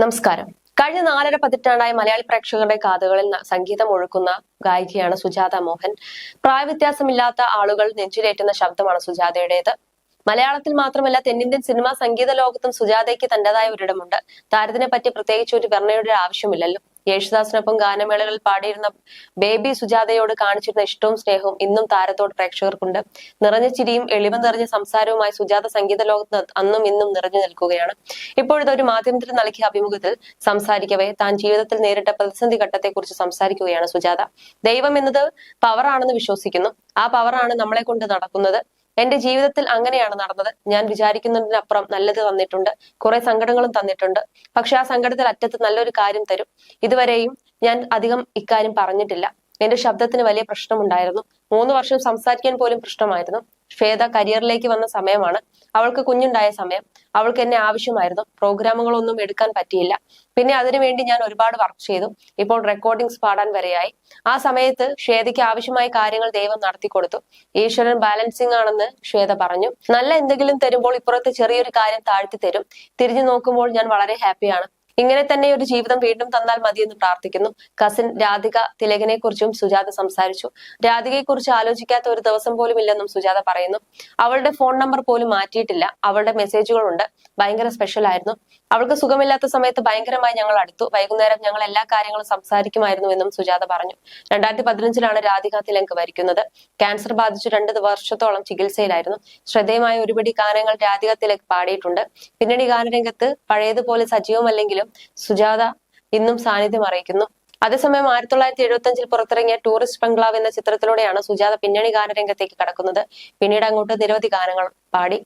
നമസ്കാരം. കഴിഞ്ഞ നാലര പതിറ്റാണ്ടായി മലയാളി പ്രേക്ഷകരുടെ കാതുകളിൽ സംഗീതം ഒഴുക്കുന്ന ഗായികയാണ് സുജാത മോഹൻ. പ്രായവ്യത്യാസമില്ലാത്ത ആളുകൾ നെഞ്ചിലേറ്റുന്ന ശബ്ദമാണ് സുജാതയുടേത്. മലയാളത്തിൽ മാത്രമല്ല തെന്നിന്ത്യൻ സിനിമാ സംഗീത ലോകത്തും സുജാതയ്ക്ക് തന്റേതായ ഒരിടമുണ്ട്. താരത്തിനെ പറ്റി പ്രത്യേകിച്ച് ഒരു വർണയുടെ ആവശ്യമില്ലല്ലോ. യേശുദാസിനൊപ്പം ഗാനമേളകളിൽ പാടിയിരുന്ന ബേബി സുജാതയോട് കാണിച്ചിരുന്ന ഇഷ്ടവും സ്നേഹവും ഇന്നും താരത്തോട് പ്രേക്ഷകർക്കുണ്ട്. നിറഞ്ഞ ചിരിയും എളിമ നിറഞ്ഞ സംസാരവുമായി സുജാത സംഗീത ലോകത്ത് അന്നും ഇന്നും നിറഞ്ഞു നിൽക്കുകയാണ്. ഇപ്പോഴത്തെ ഒരു മാധ്യമത്തിന് നൽകിയ അഭിമുഖത്തിൽ സംസാരിക്കവേ താൻ ജീവിതത്തിൽ നേരിട്ട പ്രതിസന്ധി ഘട്ടത്തെക്കുറിച്ച് സംസാരിക്കുകയാണ് സുജാത. ദൈവം എന്നത് പവറാണെന്ന് വിശ്വസിക്കുന്നു. ആ പവറാണ് നമ്മളെ കൊണ്ട് നടക്കുന്നത്. എന്റെ ജീവിതത്തിൽ അങ്ങനെയാണ് നടന്നത്. ഞാൻ വിചാരിക്കുന്നതിനപ്പുറം നല്ലത് തന്നിട്ടുണ്ട്. കുറെ സങ്കടങ്ങളും തന്നിട്ടുണ്ട്. പക്ഷെ ആ സങ്കടത്തിൽ അറ്റത്ത് നല്ലൊരു കാര്യം തരും. ഇതുവരെയും ഞാൻ അധികം ഇക്കാര്യം പറഞ്ഞിട്ടില്ല. എന്റെ ശബ്ദത്തിന് വലിയ പ്രശ്നമുണ്ടായിരുന്നു. മൂന്ന് വർഷം സംസാരിക്കാൻ പോലും പ്രശ്നമായിരുന്നു. ശ്വേത കരിയറിലേക്ക് വന്ന സമയമാണ്. അവൾക്ക് കുഞ്ഞുണ്ടായ സമയം. അവൾക്ക് എന്നെ ആവശ്യമായിരുന്നു. പ്രോഗ്രാമുകളൊന്നും എടുക്കാൻ പറ്റിയില്ല. പിന്നെ അതിനുവേണ്ടി ഞാൻ ഒരുപാട് വർക്ക് ചെയ്തു. ഇപ്പോൾ റെക്കോർഡിങ്സ് പാടാൻ വരെയായി. ആ സമയത്ത് ശ്വേതയ്ക്ക് ആവശ്യമായ കാര്യങ്ങൾ ദൈവം നടത്തി കൊടുത്തു. ഈശ്വരൻ ബാലൻസിങ് ആണെന്ന് ശ്വേത പറഞ്ഞു. നല്ല എന്തെങ്കിലും തരുമ്പോൾ ഇപ്പുറത്ത് ചെറിയൊരു കാര്യം താഴ്ത്തി തരും. തിരിഞ്ഞു നോക്കുമ്പോൾ ഞാൻ വളരെ ഹാപ്പിയാണ് ഇങ്ങനെ തന്നെ ഒരു ജീവിതം വീണ്ടും തന്നാൽ മതിയെന്ന് പ്രാർത്ഥിക്കുന്നു. കസിൻ രാധിക തിലകനെ കുറിച്ചും സുജാത സംസാരിച്ചു. രാധികയെ കുറിച്ച് ആലോചിക്കാത്ത ഒരു ദിവസം പോലും ഇല്ലെന്നും സുജാത പറയുന്നു. അവളുടെ ഫോൺ നമ്പർ പോലും മാറ്റിയിട്ടില്ല. അവളുടെ മെസ്സേജുകളുണ്ട് ഭയങ്കര സ്പെഷ്യൽ ആയിരുന്നു. അവൾക്ക് സുഖമില്ലാത്ത സമയത്ത് ഭയങ്കരമായി ഞങ്ങൾ അടുത്തു. വൈകുന്നേരം ഞങ്ങൾ എല്ലാ കാര്യങ്ങളും സംസാരിക്കുമായിരുന്നു എന്നും സുജാത പറഞ്ഞു. രണ്ടായിരത്തി പതിനഞ്ചിലാണ് രാധിക തിലങ്ക് വരിക്കുന്നത് ക്യാൻസർ ബാധിച്ചു രണ്ട് വർഷത്തോളം ചികിത്സയിലായിരുന്നു. ശ്രദ്ധേയമായ ഒരുപിടി ഗാനങ്ങൾ രാധിക തിലക് പാടിയിട്ടുണ്ട്. പിന്നീട് ഗാനരംഗത്ത് പഴയതുപോലെ സജീവമല്ലെങ്കിലും സുജാത ഇന്നും സാന്നിധ്യം അറിയിക്കുന്നു. അതേസമയം ആയിരത്തി തൊള്ളായിരത്തി എഴുപത്തി അഞ്ചിൽ പുറത്തിറങ്ങിയ ടൂറിസ്റ്റ് ബംഗ്ലാവ് എന്ന ചിത്രത്തിലൂടെയാണ് സുജാത പിന്നണി ഗാനരംഗത്തേക്ക് കടക്കുന്നത്. പിന്നീട് അങ്ങോട്ട് നിരവധി ഗാനങ്ങൾ പാടി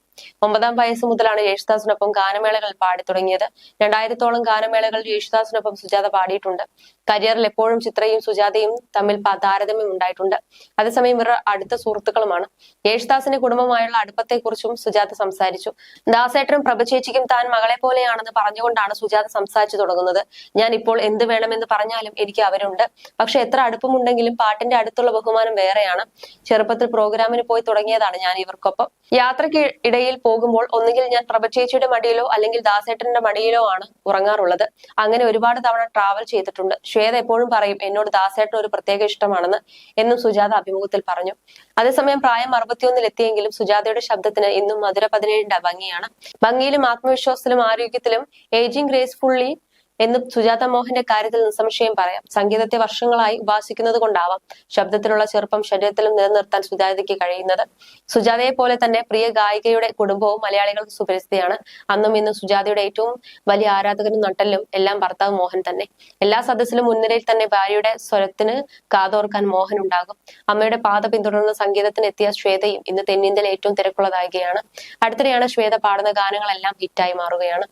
ഒമ്പതാം വയസ്സ് മുതലാണ് യേശുദാസിനൊപ്പം ഗാനമേളകൾ പാടി തുടങ്ങിയത്. രണ്ടായിരത്തോളം ഗാനമേളകളിൽ യേശുദാസിനൊപ്പം സുജാത പാടിയിട്ടുണ്ട്. കരിയറിൽ എപ്പോഴും ചിത്രയും സുജാതയും തമ്മിൽ താരതമ്യം ഉണ്ടായിട്ടുണ്ട്. അതേസമയം ഇവർ അടുത്ത സുഹൃത്തുക്കളുമാണ്. യേശുദാസിന്റെ കുടുംബമായുള്ള അടുപ്പത്തെക്കുറിച്ചും സുജാത സംസാരിച്ചു. ദാസേട്ടനും പ്രഭചേച്ചിക്കും താൻ മകളെ പോലെയാണെന്ന് പറഞ്ഞുകൊണ്ടാണ് സുജാത സംസാരിച്ചു തുടങ്ങുന്നത്. ഞാൻ ഇപ്പോൾ എന്ത് വേണമെന്ന് പറഞ്ഞാലും എനിക്ക് അവരുണ്ട്. പക്ഷെ എത്ര അടുപ്പമുണ്ടെങ്കിലും പാട്ടിന്റെ അടുത്തുള്ള ബഹുമാനം വേറെയാണ്. ചെറുപ്പത്തിൽ പ്രോഗ്രാമിന് പോയി തുടങ്ങിയതാണ് ഞാൻ ഇവർക്കൊപ്പം. യാത്രയ്ക്ക് ഇടയിൽ പോകുമ്പോൾ ഒന്നുകിൽ ഞാൻ പ്രഭചേച്ചിയുടെ മടിയിലോ അല്ലെങ്കിൽ ദാസേട്ടന്റെ മടിയിലോ ആണ് ഉറങ്ങാറുള്ളത്. അങ്ങനെ ഒരുപാട് തവണ ട്രാവൽ ചെയ്തിട്ടുണ്ട്. ശ്വേത എപ്പോഴും പറയും എന്നോട് ദാസേട്ടൻ ഒരു പ്രത്യേക ഇഷ്ടമാണെന്ന് എന്നും സുജാത അഭിമുഖത്തിൽ പറഞ്ഞു. അതേസമയം പ്രായം അറുപത്തിയൊന്നിൽ എത്തിയെങ്കിലും സുജാതയുടെ ശബ്ദത്തിന് ഇന്നും മധുര പതിനേഴിന്റെ ഭംഗിയാണ്. ഭംഗിയിലും ആത്മവിശ്വാസത്തിലും ആരോഗ്യത്തിലും ഏജിംഗ് ഗ്രേസ്ഫുള്ളി എന്ന് സുജാത മോഹന്റെ കാര്യത്തിൽ നിസ്സംശയം പറയാം. സംഗീതത്തെ വർഷങ്ങളായി ഉപാസിക്കുന്നത് കൊണ്ടാവാം ശബ്ദത്തിലുള്ള ചെറുപ്പം ശരീരത്തിലും നിലനിർത്താൻ സുജാതയ്ക്ക് കഴിയുന്നത്. സുജാതയെ പോലെ തന്നെ പ്രിയ ഗായികയുടെ കുടുംബവും മലയാളികൾക്ക് സുപരിസ്ഥിതിയാണ് അന്നും ഇന്നും സുജാതയുടെ ഏറ്റവും വലിയ ആരാധകനും നട്ടലും എല്ലാം ഭർത്താവ് മോഹൻ തന്നെ. എല്ലാ സദസ്സിലും മുൻനിരയിൽ തന്നെ ഭാര്യയുടെ സ്വരത്തിന് കാതോർക്കാൻ മോഹൻ ഉണ്ടാകും. അമ്മയുടെ പാത പിന്തുടർന്ന് സംഗീതത്തിന് എത്തിയ ശ്വേതയും ഇന്ന് തെന്നിന്ത്യയിലെ ഏറ്റവും തിരക്കുള്ള ഗായികയാണ് അടുത്തിടെയാണ് ശ്വേത പാടുന്ന ഗാനങ്ങളെല്ലാം ഹിറ്റായി മാറുകയാണ്.